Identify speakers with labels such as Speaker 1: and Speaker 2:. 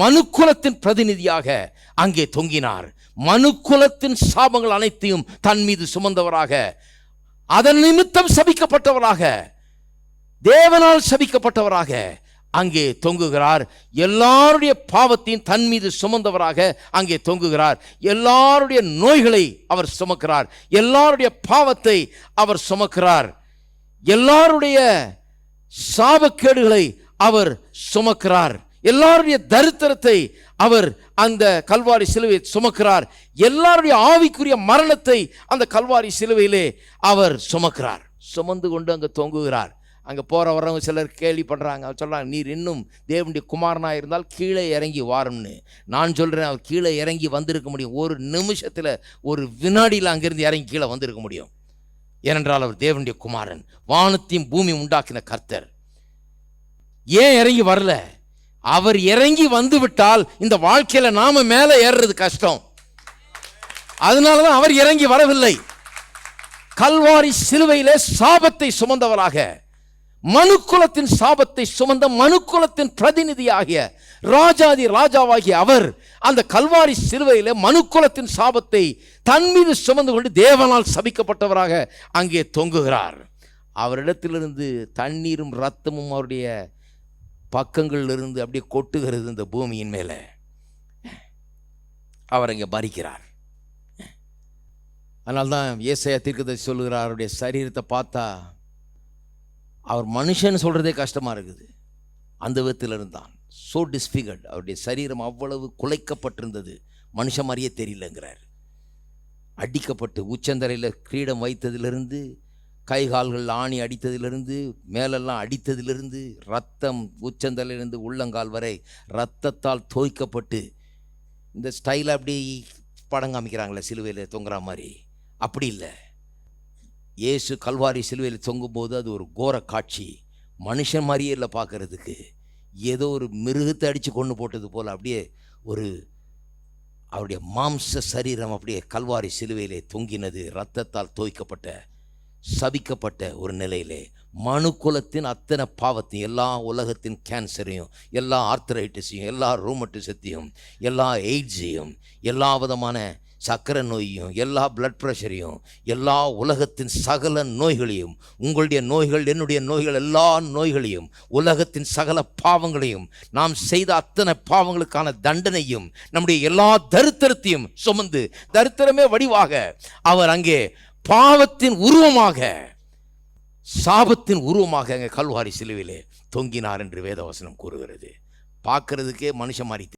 Speaker 1: மனுக்குலத்தின் பிரதிநிதியாக அங்கே தொங்கினார். மனுக்குலத்தின் சாபங்கள் அனைத்தையும் தன் மீது சுமந்தவராக அதன் நிமித்தம் சபிக்கப்பட்டவராக தேவனால் சபிக்கப்பட்டவராக அங்கே தொங்குகிறார். எல்லாருடைய பாவத்தையும் தன் மீது சுமந்தவராக அங்கே தொங்குகிறார். எல்லாருடைய நோய்களை அவர் சுமக்கிறார். எல்லாருடைய பாவத்தை அவர் சுமக்கிறார். எல்லாருடைய சாபக்கேடுகளை அவர் சுமக்கிறார். எல்லாருடைய தரித்திரத்தை அவர் அந்த கல்வாரி சிலுவை சுமக்கிறார். எல்லாருடைய ஆவிக்குரிய மரணத்தை அந்த கல்வாரி சிலுவையிலே அவர் சுமக்கிறார். சுமந்து கொண்டு அங்கே தொங்குகிறார். அங்கே போகிற வரவங்க சிலர் கேள்வி பண்ணுறாங்க அவர் சொல்கிறாங்க நீர் இன்னும் தேவனுடைய குமாரனாக இருந்தால் கீழே இறங்கி வாரம்னு. நான் சொல்கிறேன் அவர் கீழே இறங்கி வந்திருக்க முடியும். ஒரு நிமிஷத்தில் ஒரு வினாடியில் அங்கேருந்து இறங்கி கீழே வந்திருக்க முடியும். ஏனென்றால் அவர் தேவனுடைய குமாரன் வானத்தையும் பூமி உண்டாக்கின கர்த்தர். ஏன் இறங்கி வரல? அவர் இறங்கி வந்து விட்டால் இந்த வாழ்க்கையில் நாம மேலே ஏறுறது கஷ்டம். அதனால தான் அவர் இறங்கி வரவில்லை. கல்வாரி சிலுவையிலே சாபத்தை சுமந்தவராக மனுக்குலத்தின் சாபத்தை சுமந்த மனுக்குலத்தின் பிரதிநிதியாகிய ராஜாதி ராஜாவாகிய அவர் அந்த கல்வாரி சிலுவையில் மனுக்குலத்தின் சாபத்தை தன் மீது சுமந்து கொண்டு தேவனால் சபிக்கப்பட்டவராக அங்கே தொங்குகிறார். அவரிடத்திலிருந்து தண்ணீரும் ரத்தமும் அவருடைய பக்கங்களிலிருந்து அப்படியே கொட்டுகிறது இந்த பூமியின் மேலே. அவர் இங்கே மறிக்கிறார் அதனால்தான் ஏசையா தீர்க்கதை சொல்லுகிறார் அவருடைய சரீரத்தை பார்த்தா அவர் மனுஷன் சொல்கிறதே கஷ்டமாக இருக்குது. அந்த விதத்தில் இருந்தான் ஸோ டிஸ்பிகர்ட் அவருடைய சரீரம் அவ்வளவு குலைக்கப்பட்டிருந்தது. மனுஷன் மாதிரியே தெரியலங்கிறார். அடிக்கப்பட்டு உச்சந்தரையில் கிரீடம் வைத்ததிலிருந்து கை கால்கள் ஆணி அடித்ததிலிருந்து மேலெல்லாம் அடித்ததிலிருந்து ரத்தம் உச்சந்தலிருந்து உள்ளங்கால் வரை ரத்தத்தால் தோய்க்கப்பட்டு இந்த ஸ்டைலை அப்படி படம் காமிக்கிறாங்களே சிலுவையில் தொங்குற மாதிரி. அப்படி இல்லை. இயேசு கல்வாரி சிலுவையில் தொங்கும்போது அது ஒரு கோர காட்சி. மனுஷன் மாதிரியே இல்லை பார்க்கறதுக்கு ஏதோ ஒரு மிருகத்தை அடித்து கொண்டு போட்டது போல் அப்படியே ஒரு அவருடைய மாம்ச சரீரம் அப்படியே கல்வாரி சிலுவையிலே தொங்கினது ரத்தத்தால் தோய்க்கப்பட்ட சபிக்கப்பட்ட ஒரு நிலையிலே மனு குலத்தின் அத்தனை பாவத்தையும் எல்லா உலகத்தின் கேன்சரையும் எல்லா ஆர்த்தரைட்டிஸையும் எல்லா ரூமட்டிசத்தையும் எல்லா எய்ட்ஸையும் எல்லா விதமான சக்கரை நோயையும் எல்லா பிளட் ப்ரெஷரையும் எல்லா உலகத்தின் சகல நோய்களையும் உங்களுடைய நோய்கள் என்னுடைய நோய்கள் எல்லா நோய்களையும் உலகத்தின் சகல பாவங்களையும் நாம் செய்த அத்தனை பாவங்களுக்கான தண்டனையும் நம்முடைய எல்லா தரித்திரத்தையும் சுமந்து தரித்திரமே வடிவாக அவர் அங்கே பாவத்தின் உருவமாக சாபத்தின் உருவமாக எங்கள் கல்வாரி சிலுவிலே தொங்கினார் என்று வேதவசனம் கூறுகிறது. பார்க்கறதுக்கே மனுஷன் மாதிரி